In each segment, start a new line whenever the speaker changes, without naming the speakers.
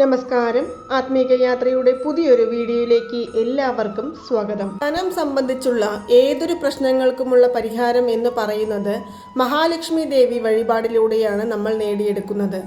നമസ്കാരം. ആത്മീക യാത്രയുടെ പുതിയൊരു വീഡിയോയിലേക്ക് എല്ലാവർക്കും സ്വാഗതം. ധനം സംബന്ധിച്ചുള്ള ഏതൊരു പ്രശ്നങ്ങൾക്കുമുള്ള പരിഹാരം എന്ന് പറയുന്നത് മഹാലക്ഷ്മി ദേവി വഴിപാടിലൂടെയാണ് നമ്മൾ നേടിയെടുക്കുന്നത്.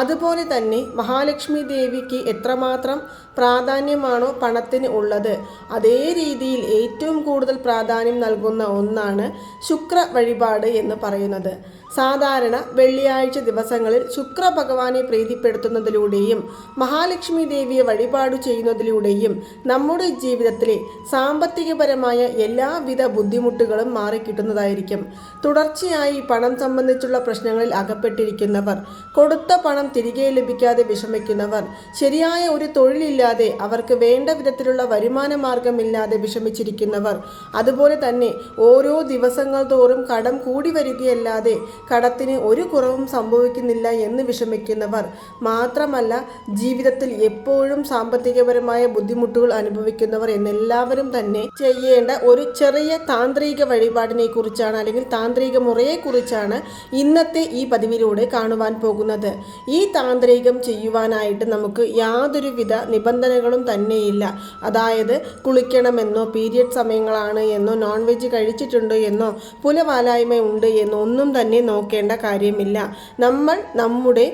അതുപോലെ തന്നെ മഹാലക്ഷ്മി ദേവിക്ക് എത്രമാത്രം പ്രാധാന്യമാണോ പണത്തിന് ഉള്ളത് അതേ രീതിയിൽ ഏറ്റവും കൂടുതൽ പ്രാധാന്യം നൽകുന്ന ഒന്നാണ് ശുക്ര വഴിപാട് എന്ന് പറയുന്നത്. സാധാരണ വെള്ളിയാഴ്ച ദിവസങ്ങളിൽ ശുക്രഭഗവാനെ പ്രീതിപ്പെടുത്തുന്നതിലൂടെയും മഹാലക്ഷ്മി ദേവിയെ വഴിപാട് ചെയ്യുന്നതിലൂടെയും നമ്മുടെ ജീവിതത്തിലെ സാമ്പത്തികപരമായ എല്ലാവിധ ബുദ്ധിമുട്ടുകളും മാറിക്കിട്ടുന്നതായിരിക്കും. തുടർച്ചയായി പണം സംബന്ധിച്ചുള്ള പ്രശ്നങ്ങളിൽ അകപ്പെട്ടിരിക്കുന്നവർ കൊടുത്ത പണം തിരികെ ലഭിക്കാതെ വിഷമിക്കുന്നവർ ശരിയായ ഒരു തൊഴിലില്ലാതെ അവർക്ക് വേണ്ട വിധത്തിലുള്ള വരുമാന മാർഗമില്ലാതെ വിഷമിച്ചിരിക്കുന്നവർ അതുപോലെ തന്നെ ഓരോ ദിവസങ്ങൾ തോറും കടം കൂടി വരികയല്ലാതെ കടത്തിന് ഒരു കുറവും സംഭവിക്കുന്നില്ല എന്ന് വിഷമിക്കുന്നവർ. മാത്രമല്ല ജീവിതത്തിൽ എപ്പോഴും സാമ്പത്തികപരമായ ബുദ്ധിമുട്ടുകൾ അനുഭവിക്കുന്നവർ എന്നെല്ലാവരും തന്നെ ചെയ്യേണ്ട ഒരു ചെറിയ താന്ത്രിക വഴിപാടിനെ കുറിച്ചാണ് അല്ലെങ്കിൽ താന്ത്രിക മുറയെ കുറിച്ചാണ് ഇന്നത്തെ ഈ പതിവിലൂടെ കാണുവാൻ പോകുന്നത്. ഈ താന്ത്രികം ചെയ്യുവാനായിട്ട് നമുക്ക് യാതൊരുവിധ നിബന്ധനകളും തന്നെയില്ല. അതായത് കുളിക്കണമെന്നോ പീരിയഡ് സമയങ്ങളാണ് എന്നോ നോൺ വെജ് കഴിച്ചിട്ടുണ്ട് എന്നോ പുലവാലായ്മ ഉണ്ട് എന്നോ ഒന്നും തന്നെ നോക്കേണ്ട കാര്യമില്ല. നമ്മൾ നമ്മുടെ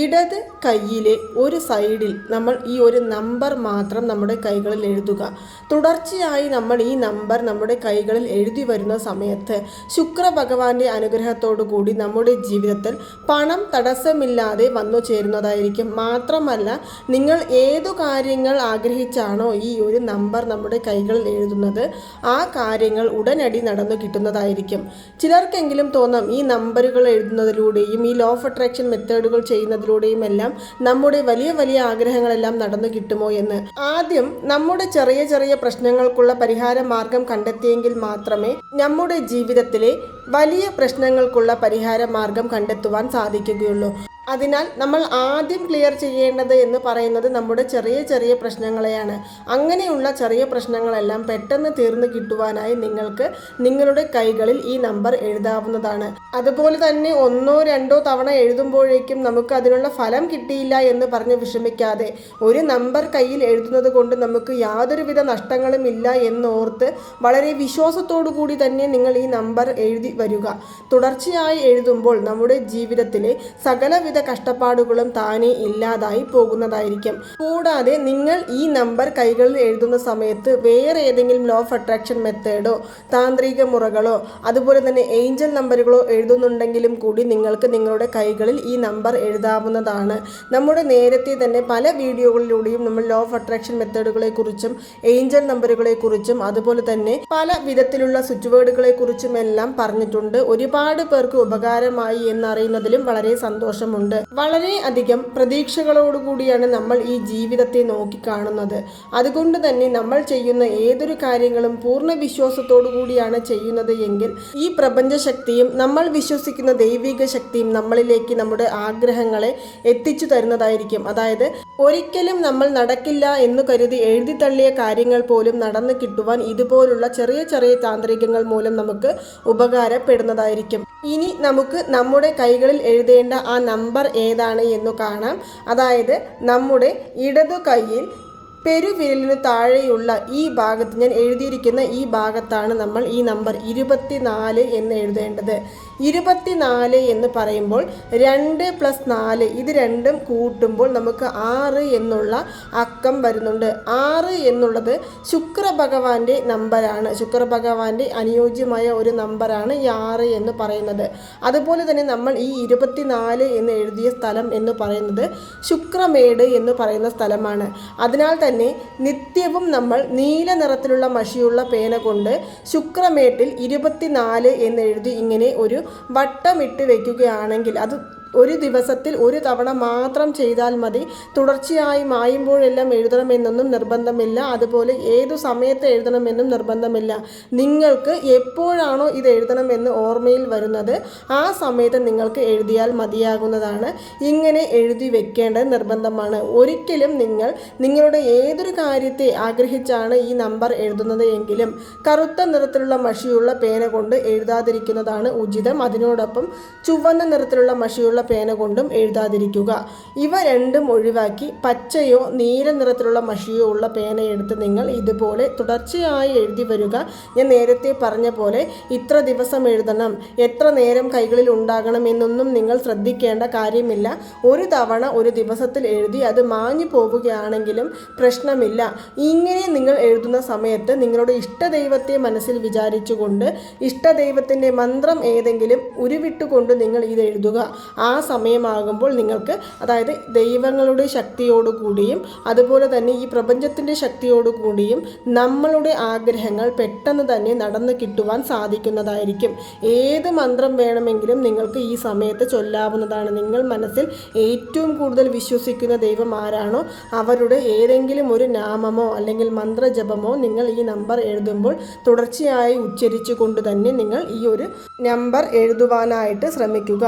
ഇടത് കയ്യിലെ ഒരു സൈഡിൽ നമ്മൾ ഈ ഒരു നമ്പർ മാത്രം നമ്മുടെ കൈകളിൽ എഴുതുക. തുടർച്ചയായി നമ്മൾ ഈ നമ്പർ നമ്മുടെ കൈകളിൽ എഴുതി വരുന്ന സമയത്ത് ശുക്ര ഭഗവാന്റെ അനുഗ്രഹത്തോടു കൂടി നമ്മുടെ ജീവിതത്തിൽ പണം തടസ്സമില്ലാതെ വന്നു ചേരുന്നതായിരിക്കും. മാത്രമല്ല നിങ്ങൾ ഏതു കാര്യങ്ങൾ ആഗ്രഹിച്ചാണോ ഈ ഒരു നമ്പർ നമ്മുടെ കൈകളിൽ എഴുതുന്നത് ആ കാര്യങ്ങൾ ഉടനടി നടന്നു കിട്ടുന്നതായിരിക്കും. ചിലർക്കെങ്കിലും തോന്നാം ഈ നമ്പറുകൾ എഴുതുന്നതിലൂടെയും ഈ ലോ ഓഫ് അട്രാക്ഷൻ മെത്തേഡുകൾ ചെയ്യുന്നതിലൂടെയും എല്ലാം നമ്മുടെ വലിയ വലിയ ആഗ്രഹങ്ങളെല്ലാം നടന്നു കിട്ടുമോ എന്ന്. ആദ്യം നമ്മുടെ ചെറിയ ചെറിയ പ്രശ്നങ്ങൾക്കുള്ള പരിഹാര മാർഗം കണ്ടെത്തിയെങ്കിൽ മാത്രമേ നമ്മുടെ ജീവിതത്തിലെ വലിയ പ്രശ്നങ്ങൾക്കുള്ള പരിഹാര മാർഗം കണ്ടെത്തുവാൻ സാധിക്കുകയുള്ളൂ. അതിനാൽ നമ്മൾ ആദ്യം ക്ലിയർ ചെയ്യേണ്ടത് എന്ന് പറയുന്നത് നമ്മുടെ ചെറിയ ചെറിയ പ്രശ്നങ്ങളെയാണ്. അങ്ങനെയുള്ള ചെറിയ പ്രശ്നങ്ങളെല്ലാം പെട്ടെന്ന് തീർന്നു കിട്ടുവാനായി നിങ്ങൾക്ക് നിങ്ങളുടെ കൈകളിൽ ഈ നമ്പർ എഴുതാവുന്നതാണ്. അതുപോലെ തന്നെ ഒന്നോ രണ്ടോ തവണ എഴുതുമ്പോഴേക്കും നമുക്ക് അതിനുള്ള ഫലം കിട്ടിയില്ല എന്ന് പറഞ്ഞ് വിഷമിക്കാതെ ഒരു നമ്പർ കയ്യിൽ എഴുതുന്നത് കൊണ്ട് നമുക്ക് യാതൊരുവിധ നഷ്ടങ്ങളും ഇല്ല എന്നോർത്ത് വളരെ വിശ്വാസത്തോടു കൂടി തന്നെ നിങ്ങൾ ഈ നമ്പർ എഴുതി വരിക. തുടർച്ചയായി എഴുതുമ്പോൾ നമ്മുടെ ജീവിതത്തിലെ സകലവിധ കഷ്ടപ്പാടുകളും താനെ ഇല്ലാതായി പോകുന്നതായിരിക്കും. കൂടാതെ നിങ്ങൾ ഈ നമ്പർ കൈകളിൽ എഴുതുന്ന സമയത്ത് വേറെ ഏതെങ്കിലും ലോ ഓഫ് അട്രാക്ഷൻ മെത്തേഡോ താന്ത്രിക മുറകളോ അതുപോലെ തന്നെ ഏഞ്ചൽ നമ്പറുകളോ എഴുതുന്നുണ്ടെങ്കിലും കൂടി നിങ്ങൾക്ക് നിങ്ങളുടെ കൈകളിൽ ഈ നമ്പർ എഴുതാവുന്നതാണ്. നമ്മുടെ നേരത്തെ തന്നെ പല വീഡിയോകളിലൂടെയും നമ്മൾ ലോ ഓഫ് അട്രാക്ഷൻ മെത്തേഡുകളെ കുറിച്ചും ഏഞ്ചൽ നമ്പറുകളെ കുറിച്ചും അതുപോലെ തന്നെ പല വിധത്തിലുള്ള സ്വിച്ച് വേർഡുകളെ കുറിച്ചും എല്ലാം പറഞ്ഞിട്ടുണ്ട്. ഒരുപാട് പേർക്ക് ഉപകാരമായി എന്നറിയുന്നതിലും വളരെ സന്തോഷമുണ്ട്. വളരെ അധികം പ്രതീക്ഷകളോടുകൂടിയാണ് നമ്മൾ ഈ ജീവിതത്തെ നോക്കിക്കാണുന്നത് അതുകൊണ്ട് തന്നെ നമ്മൾ ചെയ്യുന്ന ഏതൊരു കാര്യങ്ങളും പൂർണ വിശ്വാസത്തോടു കൂടിയാണ് ചെയ്യുന്നത് എങ്കിൽ ഈ പ്രപഞ്ച ശക്തിയും നമ്മൾ വിശ്വസിക്കുന്ന ദൈവിക ശക്തിയും നമ്മളിലേക്ക് നമ്മുടെ ആഗ്രഹങ്ങളെ എത്തിച്ചു തരുന്നതായിരിക്കും. അതായത് ഒരിക്കലും നമ്മൾ നടക്കില്ല എന്ന് കരുതി എഴുതി തള്ളിയ കാര്യങ്ങൾ പോലും നടന്നു കിട്ടുവാൻ ഇതുപോലുള്ള ചെറിയ ചെറിയ താന്ത്രികങ്ങൾ മൂലം നമുക്ക് ഉപകാരപ്പെടുന്നതായിരിക്കും. ഇനി നമുക്ക് നമ്മുടെ കൈകളിൽ എഴുതേണ്ട ആ നമ്പർ ഏതാണ് എന്നു കാണാം. അതായത് നമ്മുടെ ഇടതു കൈയിൽ പെരുവിരലിന് താഴെയുള്ള ഈ ഭാഗത്ത് ഞാൻ എഴുതിയിരിക്കുന്ന ഈ ഭാഗത്താണ് നമ്മൾ ഈ നമ്പർ ഇരുപത്തിനാല് എന്ന് എഴുതേണ്ടത്. ഇരുപത്തിനാല് എന്ന് പറയുമ്പോൾ രണ്ട് പ്ലസ് നാല് ഇത് രണ്ടും കൂട്ടുമ്പോൾ നമുക്ക് ആറ് എന്നുള്ള അക്കം വരുന്നുണ്ട്. ആറ് എന്നുള്ളത് ശുക്ര ഭഗവാന്റെ നമ്പറാണ് ശുക്ര ഭഗവാന്റെ അനുയോജ്യമായ ഒരു നമ്പറാണ് ഈ ആറ് എന്ന് പറയുന്നത്. അതുപോലെ തന്നെ നമ്മൾ ഈ ഇരുപത്തിനാല് എന്ന് എഴുതിയ സ്ഥലം എന്ന് പറയുന്നത് ശുക്രമേട് എന്ന് പറയുന്ന സ്ഥലമാണ്. അതിനാൽ തന്നെ നിത്യവും നമ്മൾ നീല നിറത്തിലുള്ള മഷിയുള്ള പേന കൊണ്ട് ശുക്രമേട്ടിൽ ഇരുപത്തിനാല് എന്ന് എഴുതി ഇങ്ങനെ ഒരു വട്ടമിട്ട് വയ്ക്കുകയാണെങ്കിൽ അത് ഒരു ദിവസത്തിൽ ഒരു തവണ മാത്രം ചെയ്താൽ മതി. തുടർച്ചയായി മായുമ്പോഴെല്ലാം എഴുതണമെന്നൊന്നും നിർബന്ധമില്ല. അതുപോലെ ഏതു സമയത്ത് എഴുതണമെന്നും നിർബന്ധമില്ല. നിങ്ങൾക്ക് എപ്പോഴാണോ ഇത് എഴുതണമെന്ന് ഓർമ്മയിൽ വരുന്നത് ആ സമയത്ത് നിങ്ങൾക്ക് എഴുതിയാൽ മതിയാകുന്നതാണ്. ഇങ്ങനെ എഴുതി വെക്കേണ്ടത് നിർബന്ധമാണ്. ഒരിക്കലും നിങ്ങൾ നിങ്ങളുടെ ഏതൊരു കാര്യത്തെ ആഗ്രഹിച്ചാണ് ഈ നമ്പർ എഴുതുന്നത് എങ്കിലും കറുത്ത നിറത്തിലുള്ള മഷിയുള്ള പേന കൊണ്ട് എഴുതാതിരിക്കുന്നതാണ് ഉചിതം. അതിനോടൊപ്പം ചുവന്ന നിറത്തിലുള്ള മഷിയുള്ള പേന കൊണ്ടും എഴുതാതിരിക്കുക. ഇവ രണ്ടും ഒഴിവാക്കി പച്ചയോ നീല നിറത്തിലുള്ള മഷിയോ ഉള്ള പേന എടുത്ത് നിങ്ങൾ ഇതുപോലെ തുടർച്ചയായി എഴുതി വരിക. ഞാൻ നേരത്തെ പറഞ്ഞ പോലെ ഇത്ര ദിവസം എഴുതണം. എത്ര നേരം കൈകളിൽ ഉണ്ടാകണം എന്നൊന്നും നിങ്ങൾ ശ്രദ്ധിക്കേണ്ട കാര്യമില്ല. ഒരു തവണ ഒരു ദിവസത്തിൽ എഴുതി അത് മാഞ്ഞു പോവുകയാണെങ്കിലും പ്രശ്നമില്ല. ഇങ്ങനെ നിങ്ങൾ എഴുതുന്ന സമയത്ത് നിങ്ങളുടെ ഇഷ്ടദൈവത്തെ മനസ്സിൽ വിചാരിച്ചുകൊണ്ട് ഇഷ്ടദൈവത്തിന്റെ മന്ത്രം ഏതെങ്കിലും ഉരുവിട്ടുകൊണ്ട് നിങ്ങൾ ഇത് എഴുതുക. സമയമാകുമ്പോൾ നിങ്ങൾക്ക് അതായത് ദൈവങ്ങളുടെ ശക്തിയോടുകൂടിയും അതുപോലെ തന്നെ ഈ പ്രപഞ്ചത്തിന്റെ ശക്തിയോടുകൂടിയും നമ്മളുടെ ആഗ്രഹങ്ങൾ പെട്ടെന്ന് തന്നെ നടന്നു കിട്ടുവാൻ സാധിക്കുന്നതായിരിക്കും. ഏത് മന്ത്രം വേണമെങ്കിലും നിങ്ങൾക്ക് ഈ സമയത്ത് ചൊല്ലാവുന്നതാണ്. നിങ്ങൾ മനസ്സിൽ ഏറ്റവും കൂടുതൽ വിശ്വസിക്കുന്ന ദൈവം ആരാണോ അവരുടെ ഏതെങ്കിലും ഒരു നാമമോ അല്ലെങ്കിൽ മന്ത്രജപമോ നിങ്ങൾ ഈ നമ്പർ എഴുതുമ്പോൾ തുടർച്ചയായി ഉച്ചരിച്ചു കൊണ്ട് തന്നെ നിങ്ങൾ ഈ ഒരു നമ്പർ എഴുതുവാനായിട്ട് ശ്രമിക്കുക.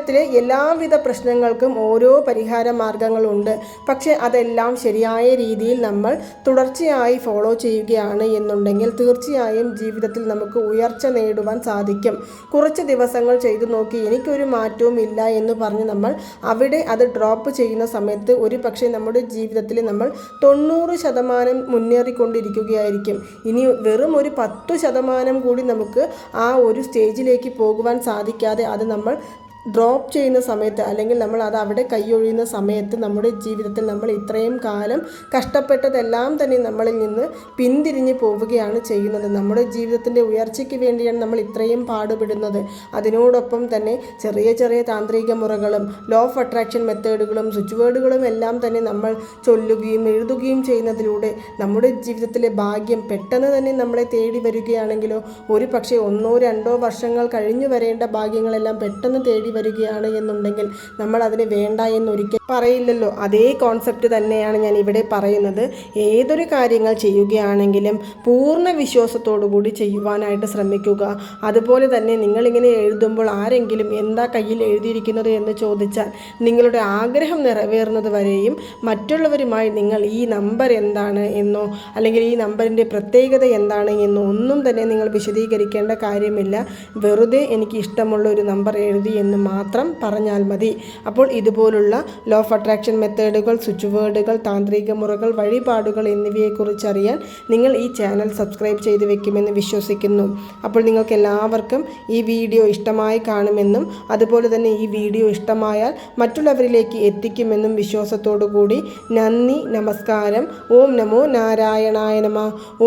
ജീവിതത്തിലെ എല്ലാവിധ പ്രശ്നങ്ങൾക്കും ഓരോ പരിഹാര മാർഗങ്ങളുണ്ട്. പക്ഷേ അതെല്ലാം ശരിയായ രീതിയിൽ നമ്മൾ തുടർച്ചയായി ഫോളോ ചെയ്യുകയാണ് എന്നുണ്ടെങ്കിൽ തീർച്ചയായും ജീവിതത്തിൽ നമുക്ക് ഉയർച്ച നേടുവാൻ സാധിക്കും. കുറച്ച് ദിവസങ്ങൾ ചെയ്തു നോക്കി എനിക്കൊരു മാറ്റവും ഇല്ല എന്ന് പറഞ്ഞ് നമ്മൾ അവിടെ അത് ഡ്രോപ്പ് ചെയ്യുന്ന സമയത്ത് ഒരു പക്ഷേ നമ്മുടെ ജീവിതത്തിൽ നമ്മൾ തൊണ്ണൂറ് ശതമാനം മുന്നേറിക്കൊണ്ടിരിക്കുകയായിരിക്കും. ഇനി വെറും ഒരു പത്തു ശതമാനം കൂടി നമുക്ക് ആ ഒരു സ്റ്റേജിലേക്ക് പോകുവാൻ സാധിക്കാതെ അത് നമ്മൾ ഡ്രോപ്പ് ചെയ്യുന്ന സമയത്ത് അല്ലെങ്കിൽ നമ്മൾ അത് അവിടെ കൈയൊഴിയുന്ന സമയത്ത് നമ്മുടെ ജീവിതത്തിൽ നമ്മൾ ഇത്രയും കാലം കഷ്ടപ്പെട്ടതെല്ലാം തന്നെ നമ്മളിൽ നിന്ന് പിന്തിരിഞ്ഞ് പോവുകയാണ് ചെയ്യുന്നത്. നമ്മുടെ ജീവിതത്തിന്റെ ഉയർച്ചയ്ക്ക് വേണ്ടിയാണ് നമ്മൾ ഇത്രയും പാടുപെടുന്നത്. അതിനോടൊപ്പം തന്നെ ചെറിയ ചെറിയ താന്ത്രിക മുറകളും ലോ ഓഫ് അട്രാക്ഷൻ മെത്തേഡുകളും സ്വിച്ച് വേർഡുകളും എല്ലാം തന്നെ നമ്മൾ ചൊല്ലുകയും എഴുതുകയും ചെയ്യുന്നതിലൂടെ നമ്മുടെ ജീവിതത്തിലെ ഭാഗ്യം പെട്ടെന്ന് തന്നെ നമ്മളെ തേടി വരികയാണെങ്കിലോ ഒരു പക്ഷേ ഒന്നോ രണ്ടോ വർഷങ്ങൾ കഴിഞ്ഞു വരേണ്ട ഭാഗ്യങ്ങളെല്ലാം പെട്ടെന്ന് തേടി വരികയാണ് എന്നുണ്ടെങ്കിൽ നമ്മൾ അതിന് വേണ്ട എന്നൊരിക്കൽ പറയില്ലല്ലോ. അതേ കോൺസെപ്റ്റ് തന്നെയാണ് ഞാൻ ഇവിടെ പറയുന്നത്. ഏതൊരു കാര്യങ്ങൾ ചെയ്യുകയാണെങ്കിലും പൂർണ വിശ്വാസത്തോടു കൂടി ചെയ്യുവാനായിട്ട് ശ്രമിക്കുക. അതുപോലെ തന്നെ നിങ്ങളിങ്ങനെ എഴുതുമ്പോൾ ആരെങ്കിലും എന്താ കയ്യിൽ എഴുതിയിരിക്കുന്നത് എന്ന് ചോദിച്ചാൽ നിങ്ങളുടെ ആഗ്രഹം നിറവേറുന്നത് വരെയും മറ്റുള്ളവരുമായി നിങ്ങൾ ഈ നമ്പർ എന്താണ് എന്നോ അല്ലെങ്കിൽ ഈ നമ്പറിന്റെ പ്രത്യേകത എന്താണ് എന്നോ ഒന്നും തന്നെ നിങ്ങൾ വിശദീകരിക്കേണ്ട കാര്യമില്ല. വെറുതെ എനിക്ക് ഇഷ്ടമുള്ള ഒരു നമ്പർ എഴുതി മാത്രം പറഞ്ഞാൽ മതി. അപ്പോൾ ഇതുപോലുള്ള ലോ ഓഫ് അട്രാക്ഷൻ മെത്തേഡുകൾ സ്വിച്ച് വേർഡുകൾ താന്ത്രിക മുറകൾ വഴിപാടുകൾ എന്നിവയെക്കുറിച്ച് അറിയാൻ നിങ്ങൾ ഈ ചാനൽ സബ്സ്ക്രൈബ് ചെയ്ത് വെക്കുമെന്ന് വിശ്വസിക്കുന്നു. അപ്പോൾ നിങ്ങൾക്ക് എല്ലാവർക്കും ഈ വീഡിയോ ഇഷ്ടമായി കാണുമെന്നും അതുപോലെ തന്നെ ഈ വീഡിയോ ഇഷ്ടമായാൽ മറ്റുള്ളവരിലേക്ക് എത്തിക്കുമെന്നും വിശ്വാസത്തോടു കൂടി നന്ദി നമസ്കാരം. ഓം നമോ നാരായണായ നമ.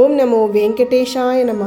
ഓം നമോ വെങ്കടേശായ നമ.